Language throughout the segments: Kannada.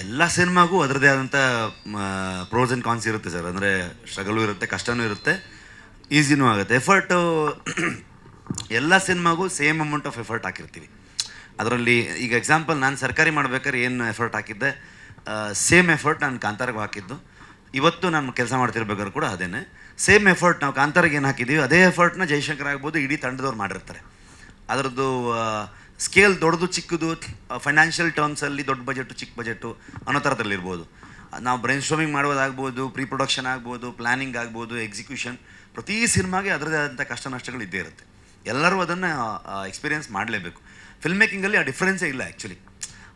ಎಲ್ಲ ಸಿನಿಮಾಗೂ ಅದರದೇ ಆದಂಥ ಪ್ರೋಸ್ ಆ್ಯಂಡ್ ಕಾನ್ಸ್ ಇರುತ್ತೆ ಸರ್. ಅಂದರೆ ಸ್ಟ್ರಗಲು ಇರುತ್ತೆ, ಕಷ್ಟನೂ ಇರುತ್ತೆ ಈಸಿನೂ ಆಗುತ್ತೆ. ಎಫರ್ಟು ಎಲ್ಲ ಸಿನಿಮಾಗೂ ಸೇಮ್ ಅಮೌಂಟ್ ಆಫ್ ಎಫರ್ಟ್ ಹಾಕಿರ್ತೀವಿ. ಅದರಲ್ಲಿ, ಈಗ ಎಕ್ಸಾಂಪಲ್ ನಾನು ಸರ್ಕಾರಿ ಮಾಡ್ಬೇಕಾದ್ರೆ ಏನು ಎಫರ್ಟ್ ಹಾಕಿದ್ದೆ? ಸೇಮ್ ಎಫರ್ಟ್ ನಾನು ಕಾಂತಾರಗೆ ಹಾಕಿದ್ದು. ಇವತ್ತು ನಾನು ಕೆಲಸ ಮಾಡ್ತಿರ್ಬೇಕಾದ್ರೂ ಕೂಡ ಅದೇನೇ. ಸೇಮ್ ಎಫರ್ಟ್ ನಾವು ಕಾಂತಾರಿಗೆ ಏನು ಹಾಕಿದ್ದೀವಿ ಅದೇ ಎಫರ್ಟ್ನ ಜಯಶಂಕರ್ ಆಗ್ಬೋದು, ಇಡೀ ತಂಡದವ್ರು ಮಾಡಿರ್ತಾರೆ. ಅದರದ್ದು ಸ್ಕೇಲ್ ದೊಡ್ಡದು ಚಿಕ್ಕದು ಫೈನಾನ್ಷಿಯಲ್ ಟರ್ಮ್ಸಲ್ಲಿ ದೊಡ್ಡ ಬಜೆಟು ಚಿಕ್ಕ ಬಜೆಟು ಅನ್ನೋ ಥರದಲ್ಲಿರ್ಬೋದು ನಾವು ಬ್ರೈನ್ ಸ್ಟ್ರೋಮಿಂಗ್ ಮಾಡೋದಾಗ್ಬೋದು ಪ್ರೀ ಪ್ರೊಡಕ್ಷನ್ ಆಗ್ಬೋದು ಪ್ಲ್ಯಾನಿಂಗ್ ಆಗ್ಬೋದು ಎಕ್ಸಿಕ್ಯೂಷನ್ ಪ್ರತಿ ಸಿನಿಮಾಗೆ ಅದರದೇ ಆದಂಥ ಕಷ್ಟ ನಷ್ಟಗಳು ಇದ್ದೇ ಇರುತ್ತೆ. ಎಲ್ಲರೂ ಅದನ್ನು ಎಕ್ಸ್ಪೀರಿಯೆನ್ಸ್ ಮಾಡಲೇಬೇಕು. ಫಿಲ್ಮ್ ಮೇಕಿಂಗಲ್ಲಿ ಆ ಡಿಫ್ರೆನ್ಸೇ ಇಲ್ಲ ಆ್ಯಕ್ಚುಲಿ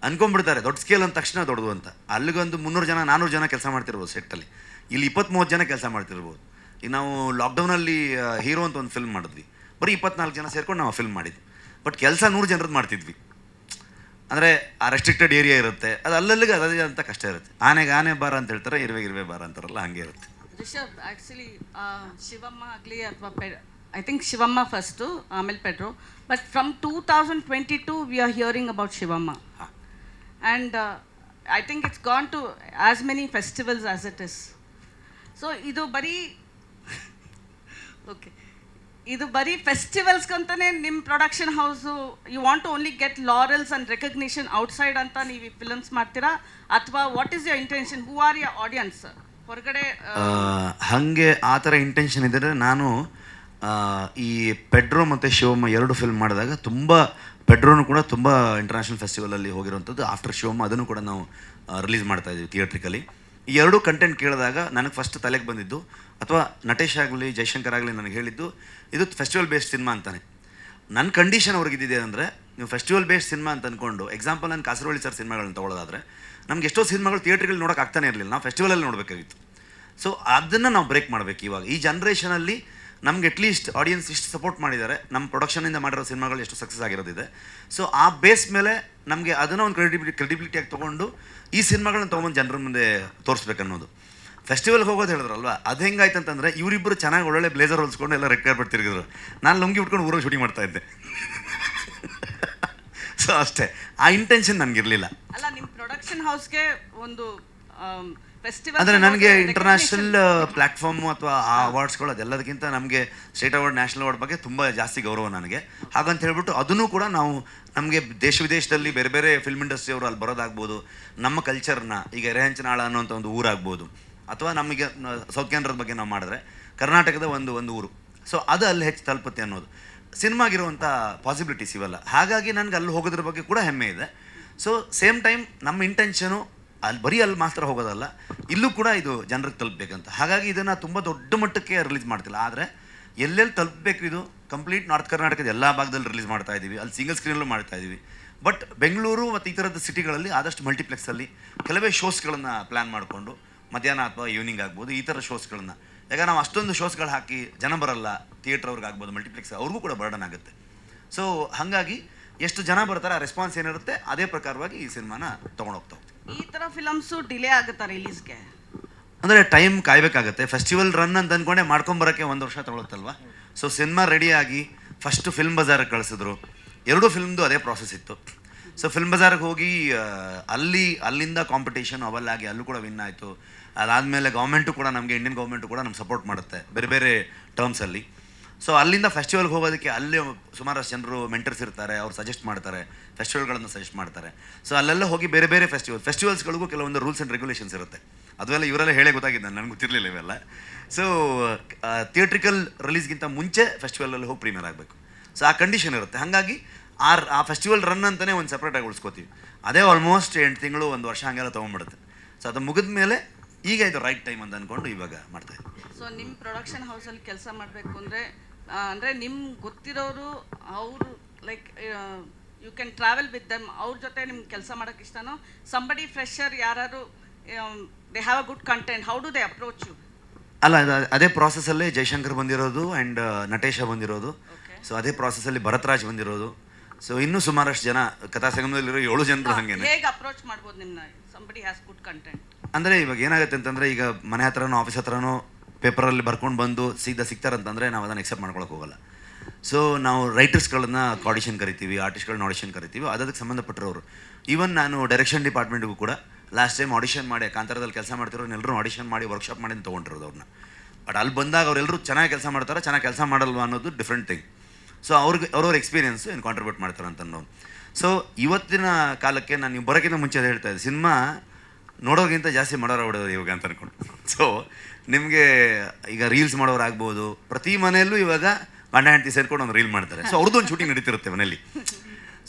ಅನ್ಕೊಂಡ್ಬಿಡ್ತಾರೆ, ದೊಡ್ಡ ಸ್ಕೇಲ್ ಅಂದ ತಕ್ಷಣ ದೊಡ್ಡದು ಅಂತ. ಅಲ್ಲಿಗೊಂದು ಮುನ್ನೂರು ಜನ ನಾನ್ನೂರು ಜನ ಕೆಲಸ ಮಾಡ್ತಿರ್ಬೋದು ಸೆಟ್ಟಲ್ಲಿ ಇಲ್ಲಿ ಇಪ್ಪತ್ತ್ಮೂವತ್ತು ಜನ ಕೆಲಸ ಮಾಡ್ತಿರ್ಬೋದು. ಈಗ ನಾವು ಲಾಕ್ಡೌನಲ್ಲಿ ಹೀರೋ ಅಂತ ಒಂದು ಫಿಲ್ಮ್ ಮಾಡಿದ್ವಿ. ಬರೀ ಇಪ್ಪತ್ನಾಲ್ಕು ಜನ ಸೇರ್ಕೊಂಡು ನಾವು ಫಿಲ್ಮ್ ಮಾಡಿದ್ವಿ. ಬಟ್ ಕೆಲಸ ನೂರು ಜನರದ್ದು ಮಾಡ್ತಿದ್ವಿ. ಅಂದರೆ ಆ ರೆಸ್ಟ್ರಿಕ್ಟೆಡ್ ಏರಿಯಾ ಇರುತ್ತೆ. ಅದು ಅಲ್ಲಲ್ಲಿಗೆ ಅದೇ ಅಂತ ಕಷ್ಟ ಇರುತ್ತೆ. ಆನೆಗೆ ಆನೆ ಬಾರ ಅಂತ ಹೇಳ್ತಾರೆ ಇರುವೆ ಇರುವೆ ಬಾರ ಅಂತಾರಲ್ಲ ಹಂಗೆ ಇರುತ್ತೆ. ರಿಷಬ್ ಆ್ಯಕ್ಚುಲಿ ಶಿವಮ್ಮ ಆಗಲಿ ಅಥವಾ ಪೆ ಐ ಥಿಂಕ್ ಶಿವಮ್ಮ ಫಸ್ಟು ಆಮೇಲೆ Pedro but from two thousand twenty two we are hearing about Shivamma. And I think it's gone to as many festivals as it is so ಇದು ಬರೀ ಓಕೆ ಇದು ಬರೀ ಫೆಸ್ಟಿವಲ್ಸ್ಗಂತಾನೆ ನಿಮ್ಮ production house you want only get laurels and recognition outside ಅಂತ ನೀವು ಈ ಫಿಲಮ್ಸ್ ಮಾಡ್ತೀರಾ? ಅಥವಾ what is your intention who are your audience ಹೊರಗಡೆ ಹಾಗೆ ಆ ಥರ ಇಂಟೆನ್ಷನ್ ಇದ್ದರೆ ನಾನು ಈ ಪೆಡ್ರೋ ಮತ್ತು ಶಿವಮ್ಮ ಎರಡು ಫಿಲ್ಮ್ ಮಾಡಿದಾಗ ತುಂಬ ಪೆಡ್ರೋನು ಕೂಡ ತುಂಬ ಇಂಟರ್ನ್ಯಾಷನಲ್ ಫೆಸ್ಟಿವಲಲ್ಲಿ ಹೋಗಿರುವಂಥದ್ದು. ಆಫ್ಟರ್ ಶಿವಮ್ಮ ಅದನ್ನು ಕೂಡ ನಾವು ರಿಲೀಸ್ ಮಾಡ್ತಾ ಇದ್ದೀವಿ ಥಿಯೇಟ್ರಿಕಲಿ ಈ ಎರಡು ಕಂಟೆಂಟ್ ಕೇಳಿದಾಗ ನನಗೆ ಫಸ್ಟ್ ತಲೆಗೆ ಬಂದಿದ್ದು, ಅಥವಾ ನಟೇಶ್ ಆಗಲಿ ಜಯಶಂಕರ್ ಆಗಲಿ ನನಗೆ ಹೇಳಿದ್ದು, ಇದು ಫೆಸ್ಟಿವಲ್ ಬೇಸ್ಡ್ ಸಿನಿಮಾ ಅಂತಾನೆ. ನನ್ನ ಕಂಡೀಷನ್ ಅವ್ರಿಗಿದ್ದಿದೆ ಅಂದರೆ, ನೀವು ಫೆಸ್ಟಿವಲ್ ಬೇಸ್ಡ್ ಸಿನಿಮಾ ಅಂತ ಅಂದ್ಕೊಂಡು ಎಕ್ಸಾಂಪಲ್ ನಾನು ಕಾಸರವಳ್ಳಿ ಸರ್ ಸಿನಿಮಾಗಳನ್ನ ತೊಗೊಳೋದಾದ್ರೆ, ನಮ್ಗೆ ಎಷ್ಟೋ ಸಿನಿಮಾಗಳು ಥಿಯೇಟ್ರಿಗೆ ನೋಡೋಕೆ ಆಗ್ತಾನೆ ಇರಲಿಲ್ಲ, ನಾವು ಫೆಸ್ಟಿವಲಲ್ಲಿ ನೋಡಬೇಕಾಗಿತ್ತು. ಸೊ ಅದನ್ನು ನಾವು ಬ್ರೇಕ್ ಮಾಡಬೇಕು ಇವಾಗ. ಈ ಜನ್ರೇಷನಲ್ಲಿ ನಮ್ಗೆ ಅಟ್ಲೀಸ್ಟ್ ಆಡಿಯನ್ಸ್ ಇಷ್ಟು ಸಪೋರ್ಟ್ ಮಾಡಿದ್ದಾರೆ. ನಮ್ಮ ಪ್ರೊಡಕ್ಷನಿಂದ ಮಾಡಿರೋ ಸಿನಿಮಾಗಳು ಎಷ್ಟು ಸಕ್ಸಸ್ ಆಗಿರೋದಿದೆ. ಸೊ ಆ ಬೇಸ್ ಮೇಲೆ ನಮಗೆ ಅದನ್ನು ಒಂದು ಕ್ರೆಡಿಬಿಲಿಟಿ ಕ್ರೆಡಿಬಿಲಿಟಿಯಾಗಿ ತೊಗೊಂಡು ಈ ಸಿನಿಮಾಗಳನ್ನ ತೊಗೊಂಡು ಜನರ ಮುಂದೆ ತೋರಿಸ್ಬೇಕನ್ನೋದು. ಫೆಸ್ಟಿವಲ್ಗೆ ಹೋಗೋದು ಹೇಳಿದ್ರಲ್ವಾ? ಅದು ಹೆಂಗಾಯ್ತು ಅಂತಂದರೆ ಇವರಿಬ್ಬರು ಚೆನ್ನಾಗಿ ಒಳ್ಳೊಳ್ಳೆ ಬ್ಲೇಸರ್ ಹೊಲ್ಸ್ಕೊಂಡು ಎಲ್ಲ ರೆಡ್ ಬರ್ತಿರ್ಗಿದ್ರು ತಿರುಗಿದ್ರು. ನಾನು ಲುಂಗಿ ಉಟ್ಕೊಂಡು ಊರಾಗ ಶೂಟಿಂಗ್ ಮಾಡ್ತಾ ಇದ್ದೆ. ಸೊ ಅಷ್ಟೇ. ಆ ಇಂಟೆನ್ಷನ್ ನನಗಿರಲಿಲ್ಲ. ಅಲ್ಲ ನಿಮ್ಮ ಪ್ರೊಡಕ್ಷನ್ ಹೌಸ್ಗೆ ಒಂದು ಅಂದರೆ ನನಗೆ ಇಂಟರ್ನ್ಯಾಷನಲ್ ಪ್ಲ್ಯಾಟ್ಫಾರ್ಮು ಅಥವಾ ಆ ಅವಾರ್ಡ್ಸ್ಗಳು ಅದೆಲ್ಲದಕ್ಕಿಂತ ನಮಗೆ ಸ್ಟೇಟ್ ಅವಾರ್ಡ್ ನ್ಯಾಷನಲ್ ಅವಾರ್ಡ್ ಬಗ್ಗೆ ತುಂಬ ಜಾಸ್ತಿ ಗೌರವ ನನಗೆ. ಹಾಗಂತ ಹೇಳ್ಬಿಟ್ಟು ಅದನ್ನು ಕೂಡ ನಾವು ನಮಗೆ ದೇಶ ವಿದೇಶದಲ್ಲಿ ಬೇರೆ ಬೇರೆ ಫಿಲ್ಮ್ ಇಂಡಸ್ಟ್ರಿ ಅವರು ಅಲ್ಲಿ ಬರೋದಾಗ್ಬೋದು ನಮ್ಮ ಕಲ್ಚರ್ನ ಈಗ ಎರೆಹಂಚನಾಳ ಅನ್ನೋಂಥ ಒಂದು ಊರಾಗ್ಬೋದು ಅಥವಾ ನಮಗೆ ಸೌತ್ ಕೇಂದ್ರದ ಬಗ್ಗೆ ನಾವು ಮಾಡಿದ್ರೆ ಕರ್ನಾಟಕದ ಒಂದು ಒಂದು ಊರು. ಸೊ ಅದು ಅಲ್ಲಿ ಹೆಚ್ಚು ತಲುಪುತ್ತೆ ಅನ್ನೋದು. ಸಿನಿಮಾಗಿರುವಂಥ ಪಾಸಿಬಿಲಿಟೀಸ್ ಇವೆಲ್ಲ. ಹಾಗಾಗಿ ನನಗೆ ಅಲ್ಲಿ ಹೋಗೋದ್ರ ಬಗ್ಗೆ ಕೂಡ ಹೆಮ್ಮೆ ಇದೆ. ಸೊ ಸೇಮ್ ಟೈಮ್ ನಮ್ಮ ಇಂಟೆನ್ಷನು ಅಲ್ಲಿ ಬರೀ ಅಲ್ಲಿ ಮಾತ್ರ ಹೋಗೋದಲ್ಲ, ಇಲ್ಲೂ ಕೂಡ ಇದು ಜನರಿಗೆ ತಲುಪಬೇಕಂತ. ಹಾಗಾಗಿ ಇದನ್ನು ತುಂಬ ದೊಡ್ಡ ಮಟ್ಟಕ್ಕೆ ರಿಲೀಸ್ ಮಾಡ್ತಿಲ್ಲ. ಆದರೆ ಎಲ್ಲೆಲ್ಲಿ ತಲುಪಬೇಕು ಇದು? ಕಂಪ್ಲೀಟ್ ನಾರ್ತ್ ಕರ್ನಾಟಕದ ಎಲ್ಲ ಭಾಗದಲ್ಲಿ ರಿಲೀಸ್ ಮಾಡ್ತಾ ಇದ್ದೀವಿ ಅಲ್ಲಿ ಸಿಂಗಲ್ ಸ್ಕ್ರೀನಲ್ಲೂ ಮಾಡ್ತಾ ಇದ್ದೀವಿ ಬಟ್ ಬೆಂಗಳೂರು ಮತ್ತು ಈ ಥರದ ಸಿಟಿಗಳಲ್ಲಿ ಆದಷ್ಟು ಮಲ್ಟಿಪ್ಲೆಕ್ಸಲ್ಲಿ ಕೆಲವೇ ಶೋಸ್ಗಳನ್ನು ಪ್ಲ್ಯಾನ್ ಮಾಡಿಕೊಂಡು, ಮಧ್ಯಾಹ್ನ ಅಥವಾ ಈವ್ನಿಂಗ್ ಆಗ್ಬೋದು, ಈ ಥರ ಶೋಸ್ಗಳನ್ನು ಯಾಕೆ ನಾವು ಅಷ್ಟೊಂದು ಶೋಸ್ಗಳು ಹಾಕಿ ಜನ ಬರಲ್ಲ ಥಿಯೇಟ್ರ್ ಅವ್ರಿಗೆ ಆಗ್ಬೋದು ಮಲ್ಟಿಪ್ಲೆಕ್ಸ್ ಅವ್ರಿಗೂ ಕೂಡ ಬರ್ಡನ್ ಆಗುತ್ತೆ. ಸೊ ಹಾಗಾಗಿ ಎಷ್ಟು ಜನ ಬರ್ತಾರೆ, ಆ ರೆಸ್ಪಾನ್ಸ್ ಏನಿರುತ್ತೆ, ಅದೇ ಪ್ರಕಾರವಾಗಿ ಈ ಸಿನಿಮಾನ ತೊಗೊಂಡೋಗ್ತಾ ಹೋಗ್ತೀವಿ. ಈ ಥರ ಫಿಲಮ್ಸು ಡಿಲೇ ಆಗುತ್ತಾ ರಿಲೀಸ್ಗೆ ಅಂದರೆ ಟೈಮ್ ಕಾಯಬೇಕಾಗತ್ತೆ. ಫೆಸ್ಟಿವಲ್ ರನ್ ಅಂತ ಅಂದ್ಕೊಂಡೆ ಮಾಡ್ಕೊಂಬರೋಕ್ಕೆ ಒಂದು ವರ್ಷ ತಗೊಳುತ್ತಲ್ವಾ? ಸೊ ಸಿನಿಮಾ ರೆಡಿಯಾಗಿ ಫಸ್ಟ್ ಫಿಲ್ಮ್ ಬಜಾರಿಗೆ ಕಳಿಸಿದ್ರು. ಎರಡೂ ಫಿಲ್ಮ್ದು ಅದೇ ಪ್ರಾಸೆಸ್ ಇತ್ತು. ಸೊ ಫಿಲ್ಮ್ ಬಜಾರ್ಗೆ ಹೋಗಿ ಅಲ್ಲಿ, ಅಲ್ಲಿಂದ ಕಾಂಪಿಟೇಷನ್ ಅವೆಲ್ಲಾಗಿ ಅಲ್ಲೂ ಕೂಡ ವಿನ್ ಆಯಿತು. ಅದಾದಮೇಲೆ ಗೌರ್ಮೆಂಟು ಕೂಡ ನಮಗೆ ಇಂಡಿಯನ್ ಗೌರ್ಮೆಂಟು ಕೂಡ ನಮ್ಗೆ ಸಪೋರ್ಟ್ ಮಾಡುತ್ತೆ. ಬೇರೆ ಬೇರೆ ಟರ್ಮ್ಸಲ್ಲಿ ಸೊ ಅಲ್ಲಿಂದ ಫೆಸ್ಟಿವಲ್ಗೆ ಹೋಗೋದಕ್ಕೆ ಅಲ್ಲಿ ಸುಮಾರಷ್ಟು ಜನರು ಮೆಂಟರ್ಸ್ ಇರ್ತಾರೆ, ಅವ್ರು ಸಜೆಸ್ಟ್ ಮಾಡ್ತಾರೆ ಫೆಸ್ಟಿವಲ್ಗಳನ್ನು ಸಜೆಸ್ಟ್ ಮಾಡ್ತಾರೆ. ಸೊ ಅಲ್ಲೆಲ್ಲ ಹೋಗಿ ಬೇರೆ ಬೇರೆ ಫೆಸ್ಟಿವಲ್ ಫೆಸ್ಟಿವಲ್ಸ್ಗಳಿಗೂ ಕೆಲವೊಂದು ರೂಲ್ಸ್ ಆ್ಯಂಡ್ ರೆಗ್ಯುಲೇಷನ್ಸ್ ಇರುತ್ತೆ. ಅದೆಲ್ಲ ಇವರೆಲ್ಲ ಹೇಳೇ ಗೊತ್ತಾಗಿದ್ದು, ನನಗೆ ಗೊತ್ತಿರಲಿಲ್ಲ ಇವೆಲ್ಲ. ಸೊ ಥಿಯೇಟ್ರಿಕಲ್ ರಿಲೀಸ್ಗಿಂತ ಮುಂಚೆ ಫೆಸ್ಟಿವಲಲ್ಲಿ ಹೋಗಿ ಪ್ರೀಮಿಯರ್ ಆಗಬೇಕು. ಸೊ ಆ ಕಂಡೀಷನ್ ಇರುತ್ತೆ. ಹಾಗಾಗಿ ಆ ಆ ಫೆಸ್ಟಿವಲ್ ರನ್ ಅಂತಲೇ ಒಂದು ಸಪ್ರೇಟಾಗಿ ಉಳಿಸ್ಕೋತೀವಿ. ಅದೇ ಆಲ್ಮೋಸ್ಟ್ ಎಂಟು ತಿಂಗಳು, ಒಂದು ವರ್ಷ ಹಾಗೆಲ್ಲ ತೊಗೊಂಡ್ಬಿಡುತ್ತೆ ಸೊ ಅದು ಮುಗಿದ ಮೇಲೆ ಈಗ ಇದು ರೈಟ್ ಟೈಮ್ ಅಂತ ಅಂದ್ಕೊಂಡು ಇವಾಗ ಮಾಡ್ತಾ ಸೊ ನಿಮ್ಮ ಪ್ರೊಡಕ್ಷನ್ ಹೌಸಲ್ಲಿ ಕೆಲಸ ಮಾಡಬೇಕು ಅಂದರೆ ಅಂದರೆ ನಿಮ್ಗೆ ಗೊತ್ತಿರೋರು ಅವರು like you can travel with them ಅವ್ರ ಜೊತೆ ನಿಮ್ಗೆ ಕೆಲಸ ಮಾಡೋಕ್ಕೆ ಇಷ್ಟನೋ? ಸಂಬಡಿ ಫ್ರೆಶರ್ ಯಾರು they have a good content how do they approach you ಅಲ್ಲ ಅದೇ ಪ್ರಾಸೆಸಲ್ಲೇ ಜಯಶಂಕರ್ ಬಂದಿರೋದು ಆ್ಯಂಡ್ ನಟೇಶ ಬಂದಿರೋದು. ಸೊ ಅದೇ ಪ್ರಾಸೆಸ್ಸಲ್ಲಿ ಭರತ್ರಾಜ್ ಬಂದಿರೋದು. ಸೊ ಇನ್ನೂ ಸುಮಾರಷ್ಟು ಜನ ಕಥಾ ಸಂಗಮದಲ್ಲಿರೋ ಏಳು ಜನರು ಹಾಗೆ ಹೇಗೆ ಅಪ್ರೋಚ್ ಮಾಡ್ಬೋದು ನಿಮ್ಮನ್ನ ಸಂಬಡಿ ಹ್ಯಾಸ್ ಗುಡ್ ಕಂಟೆಂಟ್ ಅಂದರೆ ಇವಾಗ ಏನಾಗುತ್ತೆ ಅಂತಂದರೆ ಈಗ ಮನೆ ಹತ್ರನೋ ಆಫೀಸ್ ಹತ್ರನೋ ಪೇಪರಲ್ಲಿ ಬರ್ಕೊಂಡು ಬಂದು ಸೀದಾ ಸಿಗ್ತಾರಂತಂದರೆ ನಾವು ಅದನ್ನು ಎಕ್ಸೆಪ್ಟ್ ಮಾಡ್ಕೊಳಕ್ಕೆ ಹೋಗಲ್ಲ. ಸೊ ನಾವು ರೈಟರ್ಸ್ಗಳನ್ನ ಆಡಿಷನ್ ಕರಿತೀವಿ ಆರ್ಟಿಸ್ಟ್ಗಳನ್ನ ಆಡಿಷನ್ ಕರಿತೀವಿ, ಅದಕ್ಕೆ ಸಂಬಂಧಪಟ್ಟಿರೋರು. ಈವನ್ ನಾನು ಡೈರೆಕ್ಷನ್ ಡಿಪಾರ್ಟ್ಮೆಂಟ್ಗೂ ಕೂಡ ಲಾಸ್ಟ್ ಟೈಮ್ ಆಡಿಷನ್ ಮಾಡಿ ಕಾಂತಾರದಲ್ಲಿ ಕೆಲಸ ಮಾಡ್ತಿರೋರು ಎಲ್ಲರೂ ಆಡಿಷನ್ ಮಾಡಿ ವರ್ಕ್ಶಾಪ್ ಮಾಡಿ ತೊಗೊಂಡಿರೋದು ಅವ್ರನ್ನ. ಬಟ್ ಅಲ್ಲಿ ಬಂದಾಗ ಅವರೆಲ್ಲರೂ ಚೆನ್ನಾಗಿ ಕೆಲಸ ಮಾಡ್ತಾರೆ, ಚೆನ್ನಾಗಿ ಕೆಲಸ ಮಾಡಲ್ವಾ ಅನ್ನೋದು ಡಿಫ್ರೆಂಟ್ ಥಿಂಗ್ ಸೊ ಅವ್ರಿಗೆ, ಅವ್ರವ್ರ ಎಕ್ಸ್ಪೀರಿಯನ್ಸ್ ಏನು ಕಾಂಟ್ರಿಬ್ಯೂಟ್ ಮಾಡ್ತಾರೆ ಅಂತ ಸೊ ಇವತ್ತಿನ ಕಾಲಕ್ಕೆ ನಾನು ನೀವು ಬರೋಕ್ಕಿಂತ ಮುಂಚೆ ಹೇಳ್ತಾ ಇದ್ದೆ, ಸಿನಿಮಾ ನೋಡೋರ್ಗಿಂತ ಜಾಸ್ತಿ ಮಾಡೋರು ಹೊಡೋದು ಇವಾಗ ಅಂತ ಅನ್ಕೊಂಡು ಸೊ ನಿಮಗೆ ಈಗ ರೀಲ್ಸ್ ಮಾಡೋರು ಆಗ್ಬೋದು ಪ್ರತಿ ಮನೆಯಲ್ಲೂ ಇವಾಗ ಗಂಡ ಹೆಂಡತಿ ಸೇರ್ಕೊಂಡು ಒಂದು ರೀಲ್ ಮಾಡ್ತಾರೆ. ಸೊ ಅವ್ರದ್ದು ಒಂದು ಶೂಟಿಂಗ್ ನಡೀತಿರುತ್ತೆ ಮನೆಯಲ್ಲಿ.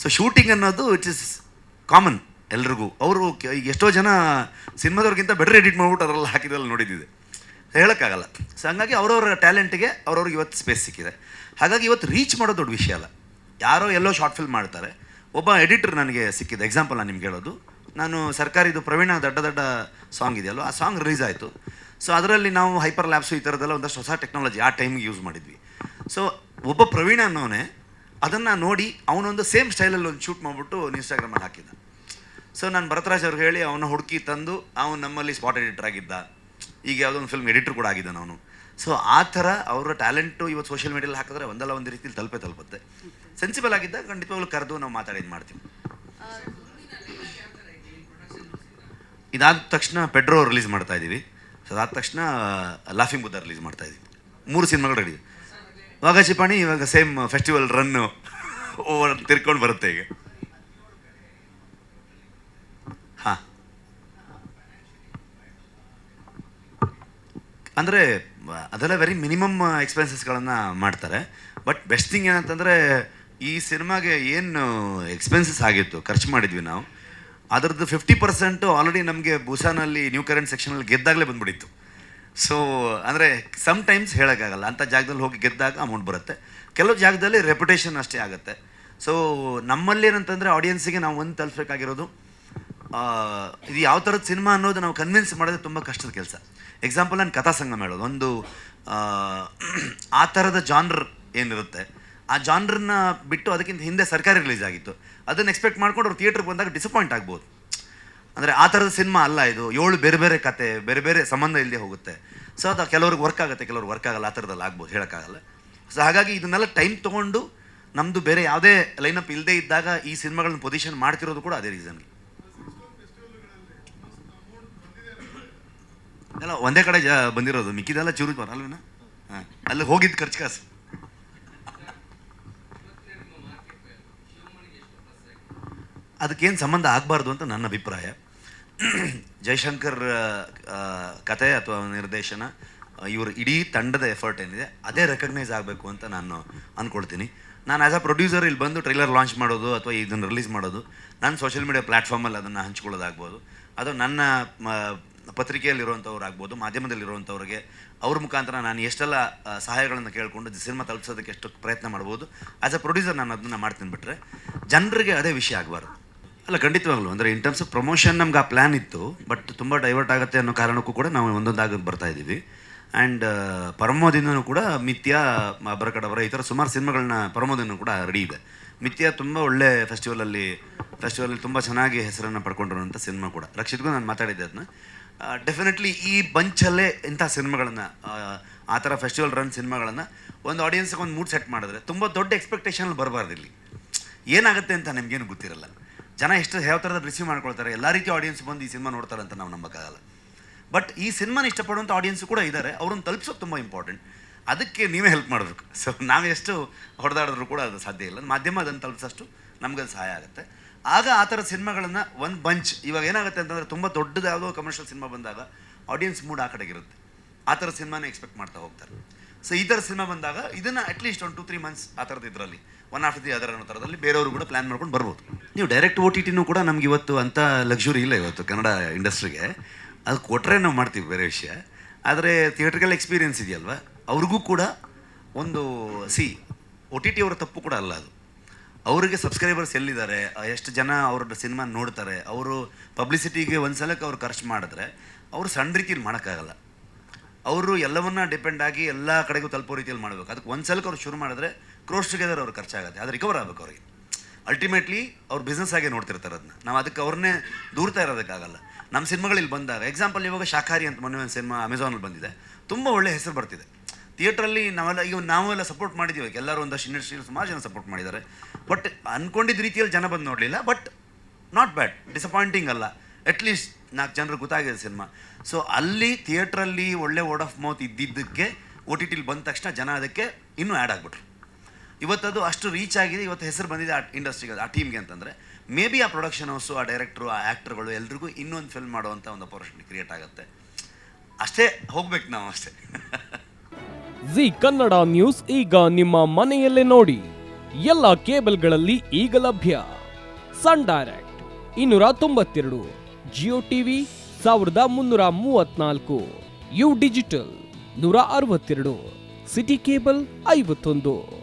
ಸೊ ಶೂಟಿಂಗ್ ಅನ್ನೋದು ಇಟ್ ಇಸ್ ಕಾಮನ್ ಎಲ್ರಿಗೂ. ಅವರು ಈಗ ಎಷ್ಟೋ ಜನ ಸಿನಿಮಾದವ್ರಿಗಿಂತ ಬೆಟರ್ ಎಡಿಟ್ ಮಾಡ್ಬಿಟ್ಟು ಅದರಲ್ಲಿ ಹಾಕಿದ್ರಲ್ಲಿ ನೋಡಿದ್ದಿದೆ. ಹೇಳೋಕ್ಕಾಗಲ್ಲ. ಸೊ ಹಂಗಾಗಿ ಅವ್ರವ್ರ ಟ್ಯಾಲೆಂಟ್ಗೆ ಅವ್ರವ್ರಿಗೆ ಇವತ್ತು ಸ್ಪೇಸ್ ಸಿಕ್ಕಿದೆ. ಹಾಗಾಗಿ ಇವತ್ತು ರೀಚ್ ಮಾಡೋ ದೊಡ್ಡ ವಿಷಯ ಅಲ್ಲ. ಯಾರೋ ಎಲ್ಲೋ ಶಾರ್ಟ್ ಫಿಲ್ಮ್ ಮಾಡ್ತಾರೆ. ಒಬ್ಬ ಎಡಿಟರ್ ನನಗೆ ಸಿಕ್ಕಿದೆ. ಎಕ್ಸಾಂಪಲ್ ನಾನು ನಿಮ್ಗೆ ಹೇಳೋದು. ನಾನು ಸರ್ಕಾರಿದು ಪ್ರವೀಣ ದೊಡ್ಡ ದೊಡ್ಡ ಸಾಂಗ್ ಇದೆಯಲ್ಲ ಆ ಸಾಂಗ್ ರಿಲೀಸ್ ಆಯಿತು. ಸೊ ಅದರಲ್ಲಿ ನಾವು ಹೈಪರ್ ಲ್ಯಾಬ್ಸು ಈ ಥರದ್ದೆಲ್ಲ ಒಂದಷ್ಟು ಹೊಸ ಟೆಕ್ನಾಲಜಿ ಆ ಟೈಮಿಗೆ ಯೂಸ್ ಮಾಡಿದ್ವಿ. ಸೊ ಒಬ್ಬ ಪ್ರವೀಣ ಅನ್ನೋನೆ ಅದನ್ನು ನೋಡಿ ಅವನೊಂದು ಸೇಮ್ ಸ್ಟೈಲಲ್ಲಿ ಒಂದು ಶೂಟ್ ಮಾಡಿಬಿಟ್ಟು ಇನ್ಸ್ಟಾಗ್ರಾಮಲ್ಲಿ ಹಾಕಿದ್ದ. ಸೊ ನಾನು ಭರತರಾಜ್ ಅವ್ರಿಗೆ ಹೇಳಿ, ಅವನ ಹುಡುಕಿ ತಂದು ಅವನು ನಮ್ಮಲ್ಲಿ ಸ್ಪಾಟ್ ಎಡಿಟರ್ ಆಗಿದ್ದ. ಈಗ ಯಾವುದೋ ಒಂದು ಫಿಲ್ಮ್ ಎಡಿಟರ್ ಕೂಡ ಆಗಿದ್ದಾನೆ ಅವನು. ಸೊ ಆ ಥರ ಅವರ ಟ್ಯಾಲೆಂಟು ಇವತ್ತು ಸೋಷಿಯಲ್ ಮೀಡಿಯಲ್ಲಿ ಹಾಕಿದ್ರೆ ಒಂದಲ್ಲ ಒಂದು ರೀತಿಯಲ್ಲಿ ತಲುಪೇ ತಲುಪುತ್ತೆ. ಸೆನ್ಸಿಬಲ್ ಆಗಿದ್ದಾಗ ಖಂಡಿತವಾಗ್ಲೂ ಕರೆದು ನಾವು ಮಾತಾಡಿದ್ದು ಮಾಡ್ತೀವಿ. ಇದಾದ ತಕ್ಷಣ ಪೆಡ್ರೋ ರಿಲೀಸ್ ಮಾಡ್ತಾ ಇದ್ದೀವಿ ಸೊ ಅದಾದ ತಕ್ಷಣ ಲಾಫಿಂಗ್ ಬುದ್ಧ ರಿಲೀಸ್ ಮಾಡ್ತಾ ಇದ್ದೀವಿ ಮೂರು ಸಿನಿಮಾಗಳು ರೆಡಿ ವಾಗಚಿಪಾಣಿ ಇವಾಗ ಸೇಮ್ ಫೆಸ್ಟಿವಲ್ ರನ್ನು ಓವರ್ ತಿರ್ಕೊಂಡು ಬರುತ್ತೆ ಈಗ. ಹಾಂ. ಅಂದರೆ, ಅದೆಲ್ಲ ವೆರಿ ಮಿನಿಮಮ್ ಎಕ್ಸ್ಪೆನ್ಸಸ್ಗಳನ್ನು ಮಾಡ್ತಾರೆ. ಬಟ್ ಬೆಸ್ಟ್ ಥಿಂಗ್ ಏನಂತಂದರೆ, ಈ ಸಿನಿಮಾಗೆ ಏನು ಎಕ್ಸ್ಪೆನ್ಸಸ್ ಆಗಿತ್ತು, ಖರ್ಚು ಮಾಡಿದ್ವಿ ನಾವು. ಅದರದ್ದು ಫಿಫ್ಟಿ ಪರ್ಸೆಂಟು ಆಲ್ರೆಡಿ ನಮಗೆ ಭೂಸಾನಲ್ಲಿ ನ್ಯೂ ಕರೆಂಟ್ ಸೆಕ್ಷನಲ್ಲಿ ಗೆದ್ದಾಗಲೇ ಬಂದ್ಬಿಟ್ಟಿತ್ತು. ಸೊ ಅಂದರೆ ಸಮ್ ಟೈಮ್ಸ್ ಹೇಳೋಕ್ಕಾಗಲ್ಲ. ಅಂಥ ಜಾಗದಲ್ಲಿ ಹೋಗಿ ಗೆದ್ದಾಗ ಅಮೌಂಟ್ ಬರುತ್ತೆ. ಕೆಲವು ಜಾಗದಲ್ಲಿ ರೆಪ್ಯುಟೇಷನ್ ಅಷ್ಟೇ ಆಗುತ್ತೆ. ಸೊ ನಮ್ಮಲ್ಲಿ ಏನಂತಂದರೆ ಆಡಿಯನ್ಸಿಗೆ ನಾವು ಒಂದು ತಲುಪಬೇಕಾಗಿರೋದು ಇದು ಯಾವ ಥರದ ಸಿನಿಮಾ ಅನ್ನೋದು ನಾವು ಕನ್ವಿನ್ಸ್ ಮಾಡೋದು ತುಂಬ ಕಷ್ಟದ ಕೆಲಸ. ಎಕ್ಸಾಂಪಲ್ ನಾನು ಕಥಾ ಹೇಳೋದು. ಒಂದು, ಆ ಥರದ ಜಾನ್ರ್ ಏನಿರುತ್ತೆ, ಆ ಜಾನ್ರನ್ನ ಬಿಟ್ಟು ಅದಕ್ಕಿಂತ ಹಿಂದೆ ಸರ್ಕಾರಿ ರಿಲೀಸ್ ಆಗಿತ್ತು. ಅದನ್ನು ಎಕ್ಸ್ಪೆಕ್ಟ್ ಮಾಡ್ಕೊಂಡು ಅವ್ರು ಥಿಯೇಟ್ರಿಗೆ ಬಂದಾಗ ಡಿಸಪಾಯಿಂಟ್ ಆಗ್ಬೋದು. ಅಂದರೆ ಆ ಥರದ ಸಿನಿಮಾ ಅಲ್ಲ ಇದು. ಏಳು ಬೇರೆ ಬೇರೆ ಕತೆ, ಬೇರೆ ಬೇರೆ ಸಂಬಂಧ ಇಲ್ಲದೆ ಹೋಗುತ್ತೆ. ಸೊ ಅದು ಕೆಲವ್ರಿಗೆ ವರ್ಕ್ ಆಗುತ್ತೆ, ಕೆಲವ್ರಿಗೆ ವರ್ಕ್ ಆಗಲ್ಲ, ಆ ಥರದಲ್ಲಿ ಆಗ್ಬೋದು, ಹೇಳೋಕ್ಕಾಗಲ್ಲ. ಸೊ ಹಾಗಾಗಿ ಇದನ್ನೆಲ್ಲ ಟೈಮ್ ತೊಗೊಂಡು ನಮ್ಮದು ಬೇರೆ ಯಾವುದೇ ಲೈನಪ್ ಇಲ್ಲದೆ ಇದ್ದಾಗ ಈ ಸಿನಿಮಾಗಳನ್ನ ಪೊಸಿಷನ್ ಮಾಡ್ತಿರೋದು ಕೂಡ ಅದೇ ರೀಸನ್ ಎಲ್ಲ ಒಂದೇ ಕಡೆ ಬಂದಿರೋದು. ಮಿಕ್ಕಿದೆಲ್ಲ ಚೂರು ಬರಲ್ವೇನ ಹಾಂ ಅಲ್ಲಿ ಹೋಗಿದ್ದು ಖರ್ಚು ಕಾಸು. ಅದಕ್ಕೇನು ಸಂಬಂಧ ಆಗಬಾರ್ದು ಅಂತ ನನ್ನ ಅಭಿಪ್ರಾಯ. ಜಯಶಂಕರ್ ಕತೆ ಅಥವಾ ನಿರ್ದೇಶನ ಇವರು ಇಡೀ ತಂಡದ ಎಫರ್ಟ್ ಏನಿದೆ, ಅದೇ ರೆಕಗ್ನೈಸ್ ಆಗಬೇಕು ಅಂತ ನಾನು ಅಂದ್ಕೊಳ್ತೀನಿ ನಾನು ಆ್ಯಸ್ ಅ ಪ್ರೊಡ್ಯೂಸರ್ ಇಲ್ಲಿ ಬಂದು ಟ್ರೈಲರ್ ಲಾಂಚ್ ಮಾಡೋದು ಅಥವಾ ಇದನ್ನು ರಿಲೀಸ್ ಮಾಡೋದು, ನಾನು ಸೋಷಿಯಲ್ ಮೀಡಿಯಾ ಪ್ಲ್ಯಾಟ್ಫಾರ್ಮಲ್ಲಿ ಅದನ್ನು ಹಂಚ್ಕೊಳ್ಳೋದಾಗ್ಬೋದು, ಅದು ನನ್ನ ಪತ್ರಿಕೆಯಲ್ಲಿರುವಂಥವ್ರು ಆಗ್ಬೋದು ಮಾಧ್ಯಮದಲ್ಲಿರುವಂಥವ್ರಿಗೆ ಅವ್ರ ಮುಖಾಂತರ ನಾನು ಎಷ್ಟೆಲ್ಲ ಸಹಾಯಗಳನ್ನು ಕೇಳಿಕೊಂಡು ಸಿನಿಮಾ ತಲುಪಿಸೋದಕ್ಕೆ ಎಷ್ಟು ಪ್ರಯತ್ನ ಮಾಡ್ಬೋದು ಆ್ಯಸ್ ಅ ಪ್ರೊಡ್ಯೂಸರ್ ನಾನು ಅದನ್ನು ಮಾಡ್ತೀನಿ ಬಿಟ್ಟರೆ ಜನರಿಗೆ ಅದೇ ವಿಷಯ ಆಗಬಾರ್ದು. ಅಲ್ಲ, ಖಂಡಿತವಾಗ್ಲು. ಅಂದರೆ ಇನ್ ಟರ್ಮ್ಸ್ ಆಫ್ ಪ್ರಮೋಷನ್ ನಮ್ಗೆ ಆ ಪ್ಲ್ಯಾನ್ ಇತ್ತು ಬಟ್ ತುಂಬ ಡೈವರ್ಟ್ ಆಗುತ್ತೆ ಅನ್ನೋ ಕಾರಣಕ್ಕೂ ಕೂಡ ನಾವು ಒಂದೊಂದಾಗಿ ಬರ್ತಾ ಇದ್ದೀವಿ. ಆ್ಯಂಡ್ ಪರಮೋದಿಂದನೂ ಕೂಡ ಮಿಥ್ಯ ಬರಕಡವರ ಈ ಥರ ಸುಮಾರು ಸಿನಿಮಾಗಳನ್ನ ಪರಮೋದಿನೂ ಕೂಡ ರೆಡಿ ಇದೆ. ಮಿಥ್ಯ ತುಂಬ ಒಳ್ಳೆ ಫೆಸ್ಟಿವಲಲ್ಲಿ ಫೆಸ್ಟಿವಲಲ್ಲಿ ತುಂಬ ಚೆನ್ನಾಗಿ ಹೆಸರನ್ನು ಪಡ್ಕೊಂಡಿರುವಂಥ ಸಿನಿಮಾ ಕೂಡ. ರಕ್ಷಿತ್ಗೂ ನಾನು ಮಾತಾಡಿದ್ದೆ ಅದನ್ನ ಡೆಫಿನೆಟ್ಲಿ ಈ ಬಂಚಲ್ಲೇ ಇಂಥ ಸಿನಿಮಾಗಳನ್ನು, ಆ ಥರ ಫೆಸ್ಟಿವಲ್ ರನ್ ಸಿನಿಮಾಗಳನ್ನು ಒಂದು ಆಡಿಯನ್ಸ್ಗೆ ಒಂದು ಮೂಡ್ ಸೆಟ್ ಮಾಡಿದ್ರೆ ತುಂಬ ದೊಡ್ಡ ಎಕ್ಸ್ಪೆಕ್ಟೇಷನ್ ಬರಬಾರ್ದು ಇಲ್ಲಿ. ಏನಾಗುತ್ತೆ ಅಂತ ನಿಮಗೇನು ಗೊತ್ತಿರಲ್ಲ. ಜನ ಎಷ್ಟು ಯಾವ ಥರದ ರಿಸೀವ್ ಮಾಡ್ಕೊಳ್ತಾರೆ. ಎಲ್ಲ ರೀತಿ ಆಡಿಯನ್ಸ್ ಬಂದು ಈ ಸಿನಿಮಾ ನೋಡ್ತಾರೆ ಅಂತ ನಾವು ನಂಬಕ್ಕಾಗಲ್ಲ. ಬಟ್ ಈ ಸಿನಿಮಾನ ಇಷ್ಟಪಡುವಂಥ ಆಡಿಯನ್ಸ್ ಕೂಡ ಇದ್ದಾರೆ ಅವ್ರನ್ನ ತಲುಪಿಸೋದು ತುಂಬ ಇಂಪಾರ್ಟೆಂಟ್ ಅದಕ್ಕೆ ನೀವೇ ಹೆಲ್ಪ್ ಮಾಡಬೇಕು. ಸೊ ನಾವು ಎಷ್ಟು ಹೊಡೆದಾಡಿದ್ರು ಕೂಡ ಅದು ಸಾಧ್ಯ ಇಲ್ಲ. ಮಾಧ್ಯಮ ಅದನ್ನು ತಲುಪಿಸೋಷ್ಟು ನಮಗದು ಸಹಾಯ ಆಗುತ್ತೆ. ಆಗ ಆ ಥರ ಸಿನಿಮಾಗಳನ್ನು ಒಂದು ಬಂಚ್ ಇವಾಗ ಏನಾಗುತ್ತೆ ಅಂತಂದರೆ ತುಂಬ ದೊಡ್ಡದು ಯಾವುದೋ ಕಮರ್ಷಿಯಲ್ ಸಿನಿಮಾ ಬಂದಾಗ ಆಡಿಯನ್ಸ್ ಮೂಡ್ ಆ ಕಡೆಗಿರುತ್ತೆ ಆ ಥರ ಸಿನಿಮಾನ ಎಕ್ಸ್ಪೆಕ್ಟ್ ಮಾಡ್ತಾ ಹೋಗ್ತಾರೆ. ಸೊ ಈ ಥರ ಸಿನಿಮಾ ಬಂದಾಗ ಇದನ್ನು ಅಟ್ಲೀಸ್ಟ್ ಒಂದು ಟು ತ್ರೀ ಮಂತ್ಸ್ ಆ ಥರದ್ದು ಇದರಲ್ಲಿ ಒನ್ ಆಫ್ ದಿ ಅದರ್ ಅನ್ನೋ ಥರದಲ್ಲಿ ಬೇರೆಯವರು ಕೂಡ ಪ್ಲ್ಯಾನ್ ಮಾಡ್ಕೊಂಡು ಬರ್ಬೋದು. ನೀವು ಡೈರೆಕ್ಟ್ ಓ ಟಿ ಕೂಡ ನಮ್ಗೆ ಇವತ್ತು ಅಂಥ ಲಕ್ಸುರಿ ಇಲ್ಲ ಇವತ್ತು ಕನ್ನಡ ಇಂಡಸ್ಟ್ರಿಗೆ ಅದು ಕೊಟ್ಟರೆ ನಾವು ಮಾಡ್ತೀವಿ ಬೇರೆ ವಿಷಯ. ಆದರೆ ಥಿಯೇಟ್ರಿಕಲ್ ಎಕ್ಸ್ಪೀರಿಯೆನ್ಸ್ ಇದೆಯಲ್ವ? ಅವ್ರಿಗೂ ಕೂಡ ಒಂದು ಸಿ ಒ ಟಿ ಟಿ ಅವರ ತಪ್ಪು ಕೂಡ ಅಲ್ಲ ಅದು. ಅವರಿಗೆ ಸಬ್ಸ್ಕ್ರೈಬರ್ಸ್ ಎಲ್ಲಿದ್ದಾರೆ? ಎಷ್ಟು ಜನ ಅವ್ರ ಸಿನಿಮಾ ನೋಡ್ತಾರೆ? ಅವರು ಪಬ್ಲಿಸಿಟಿಗೆ ಒಂದು ಸಲಕ್ಕೆ ಅವ್ರು ಖರ್ಚು ಮಾಡಿದ್ರೆ ಅವರು ಸಣ್ಣ ರೀತಿಯಲ್ಲಿ ಮಾಡೋಕ್ಕಾಗಲ್ಲ. ಅವರು ಎಲ್ಲವನ್ನ ಡಿಪೆಂಡ್ ಆಗಿ ಎಲ್ಲ ಕಡೆಗೂ ತಲುಪೋ ರೀತಿಯಲ್ಲಿ ಮಾಡಬೇಕು. ಅದಕ್ಕೆ ಒಂದು ಸಲಕ್ಕೆ ಅವ್ರು ಶುರು ಮಾಡಿದ್ರೆ ಕ್ರೋಸ್ ಟುಗೆದರ್ ಅವ್ರು ಖರ್ಚಾಗುತ್ತೆ. ಅದು ರಿಕವರ್ ಆಗಬೇಕು ಅವ್ರಿಗೆ. ಅಲ್ಟಿಮೇಟ್ಲಿ ಅವ್ರು ಬಿಸ್ನೆಸ್ ಆಗೇ ನೋಡ್ತಿರ್ತಾರೆ ಅದನ್ನ ನಾವು ಅದಕ್ಕೆ ಅವ್ರನ್ನೇ ದೂರ್ತಾ ಇರೋದಕ್ಕಾಗಲ್ಲ. ನಮ್ಮ ಸಿನಿಮಾಗಳಿಲ್ಲಿ ಬಂದಾಗ ಎಕ್ಸಾಂಪಲ್ ಇವಾಗ ಶಾಖಾರಿ ಅಂತ ಮೊನ್ನೆ ಒಂದು ಸಿನಿಮಾ ಅಮೆಝಾನಲ್ಲಿ ಬಂದಿದೆ. ತುಂಬ ಒಳ್ಳೆ ಹೆಸರು ಬರ್ತಿದೆ. ಥಿಯೇಟ್ರಲ್ಲಿ ನಾವೆಲ್ಲ, ಈಗ ನಾವೆಲ್ಲ ಸಪೋರ್ಟ್ ಮಾಡಿದ್ದೀವಿ ಎಲ್ಲರೂ ಒಂದಷ್ಟು ಇಂಡಸ್ಟ್ರಿಯಲ್ಲಿ ಸುಮಾರು ಜನ ಸಪೋರ್ಟ್ ಮಾಡಿದ್ದಾರೆ. ಬಟ್ ಅಂದ್ಕೊಂಡಿದ್ದ ರೀತಿಯಲ್ಲಿ ಜನ ಬಂದು ನೋಡಲಿಲ್ಲ ಬಟ್ ನಾಟ್ ಬ್ಯಾಡ್ ಡಿಸಪಾಯಿಂಟಿಂಗ್ ಅಲ್ಲ. ಅಟ್ಲೀಸ್ಟ್ ನಾಲ್ಕು ಜನರು ಗೊತ್ತಾಗಿದೆ ಸಿನಿಮಾ ಸೊ ಅಲ್ಲಿ ಥಿಯೇಟ್ರಲ್ಲಿ ಒಳ್ಳೆ ವರ್ಡ್ ಆಫ್ ಮೌತ್ ಇದ್ದಿದ್ದಕ್ಕೆ ಓ ಟಿ ಟಿಲಿ ಬಂದ ತಕ್ಷಣ ಜನ ಅದಕ್ಕೆ ಇನ್ನೂ ಆ್ಯಡ್ ಆಗಿಬಿಟ್ರು. ಇವತ್ತದು ಅಷ್ಟು ರೀಚ್ ಆಗಿದೆ, ಇವತ್ತು ಹೆಸರು ಬಂದಿದೆ ಆ ಇಂಡಸ್ಟ್ರಿಗೆ ಆ ಟೀಮ್ಗೆ ಅಂತಂದರೆ ಮೇ ಬಿ ಆ ಪ್ರೊಡಕ್ಷನ್ ಹೌಸು ಆ ಡೈರೆಕ್ಟ್ರು ಆ ಆ್ಯಕ್ಟರ್ಗಳು ಎಲ್ರಿಗೂ ಇನ್ನೊಂದು ಫಿಲ್ಮ್ ಮಾಡುವಂಥ ಒಂದು ಅಪರ್ಚುನಿಟಿ ಕ್ರಿಯೇಟ್ ಆಗುತ್ತೆ. ಅಷ್ಟೇ, ಹೋಗ್ಬೇಕು ನಾವು ಅಷ್ಟೇ. ಜಿ ಕನ್ನಡ ನ್ಯೂಸ್ ಈಗ ನಿಮ್ಮ ಮನೆಯಲ್ಲೇ ನೋಡಿ. ಎಲ್ಲ ಕೇಬಲ್ಗಳಲ್ಲಿ ಈಗ ಲಭ್ಯ. ಸನ್ ಡೈರೆಕ್ಟ್ ಇನ್ನೂರ ತೊಂಬತ್ತೆರಡು, ಜಿಯೋ ಟಿವಿ ಸಾವಿರದ ಮುನ್ನೂರ ಮೂವತ್ನಾಲ್ಕು, ಯು ಡಿಜಿಟಲ್ ನೂರ ಅರವತ್ತೆರಡು, ಸಿಟಿ ಕೇಬಲ್ ಐವತ್ತೊಂದು.